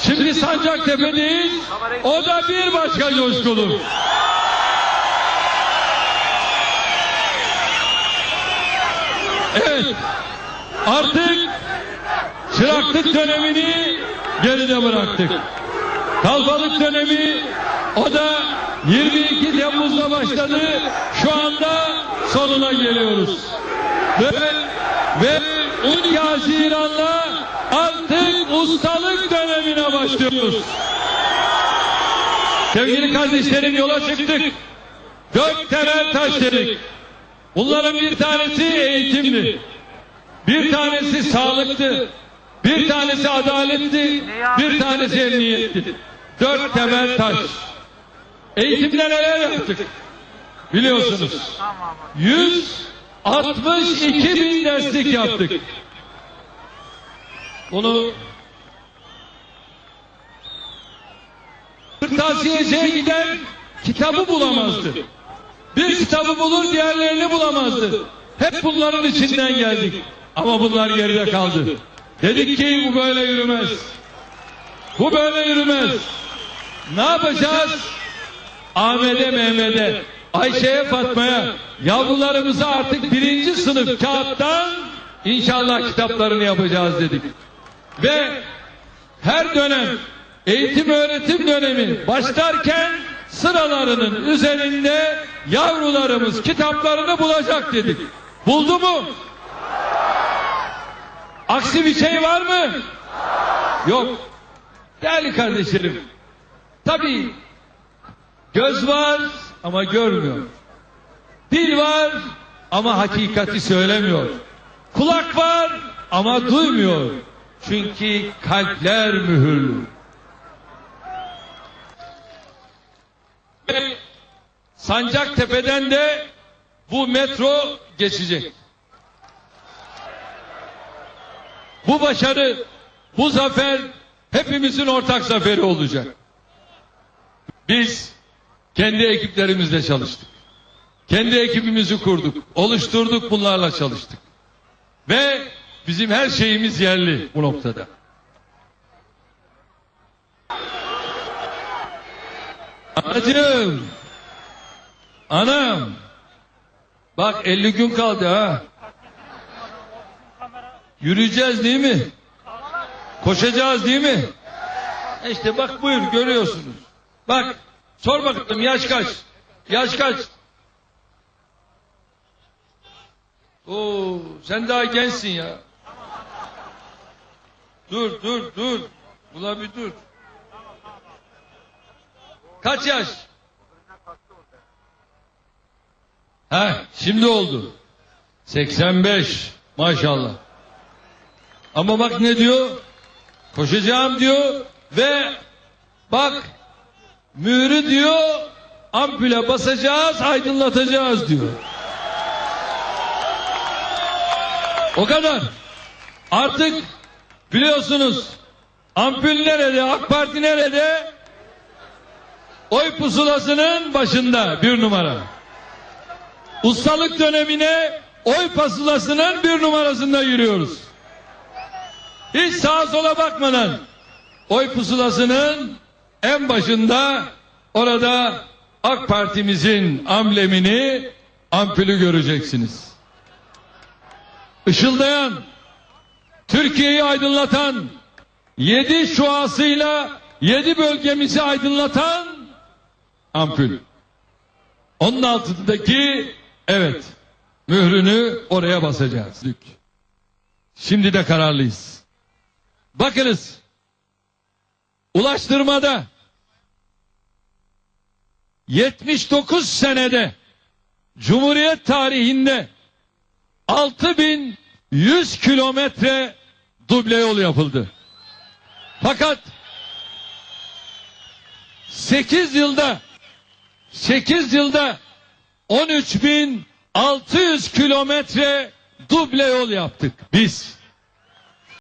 Şimdi Sancaktepe'deyiz. O da bir başka coşkulu. Evet. Artık çıraklık dönemini geride bıraktık. Kalfalık dönemi o da 22 Temmuz'da başladı. Şu anda sonuna geliyoruz. Ve, ve 12 Haziran'la artık ustalık dönemine başlıyoruz. Sevgili kardeşlerim yola çıktık. Dört temel taş dedik. Bunların bir tanesi eğitimdi. Bir tanesi sağlıktı. Bir tanesi adaletti. Bir tanesi emniyetti. Dört temel taş. Eğitimde neler yaptık? Biliyorsunuz. 162 bin derslik yaptık. Bunu kırtasiyeciye giden kitabı bulamazdı. Bir kitabı bulur diğerlerini bulamazdı. Hep bunların içinden geldik. Ama bunlar geride kaldı. Dedik ki bu böyle yürümez. Bu böyle yürümez. Ne yapacağız? Ahmet'e Mehmet'e, Ayşe'ye Fatma'ya, yavrularımıza artık birinci sınıf kağıttan inşallah kitaplarını yapacağız dedik. Ve her dönem eğitim öğretim dönemi başlarken sıralarının üzerinde yavrularımız kitaplarını bulacak dedik. Buldu mu? Aksi bir şey var mı? Yok. Değerli kardeşlerim. Tabii göz var ama görmüyor. Dil var ama hakikati söylemiyor. Kulak var ama duymuyor. Çünkü kalpler mühürlü. Sancaktepe'den de bu metro geçecek. Bu başarı, bu zafer hepimizin ortak zaferi olacak. Biz kendi ekiplerimizle çalıştık. Kendi ekibimizi kurduk, oluşturduk bunlarla çalıştık. Ve bizim her şeyimiz yerli bu noktada. Anacığım, anam, bak 50 gün kaldı ha. Yürüyeceğiz değil mi? Koşacağız değil mi? E İşte bak buyur görüyorsunuz. Bak sor bakalım yaş kaç? Yaş kaç? Oo, sen daha gençsin ya. Dur dur dur. Ula bir dur. Kaç yaş? Ha, şimdi oldu. 85 maşallah. Ama bak ne diyor? Koşacağım diyor ve bak mührü diyor ampule basacağız aydınlatacağız diyor. O kadar. Artık biliyorsunuz ampul nerede AK Parti nerede? Oy pusulasının başında bir numara. Ustalık dönemine oy pusulasının bir numarasında yürüyoruz. Hiç sağa sola bakmadan oy pusulasının en başında orada AK Parti'mizin amblemini ampulü göreceksiniz. Işıldayan, Türkiye'yi aydınlatan, yedi şuasıyla yedi bölgemizi aydınlatan ampul. Onun altındaki evet mührünü oraya basacağız. Şimdi de kararlıyız. Bakınız. Ulaştırmada 79 senede Cumhuriyet tarihinde 6100 kilometre duble yol yapıldı. Fakat 8 yılda 8 yılda 13600 kilometre duble yol yaptık biz.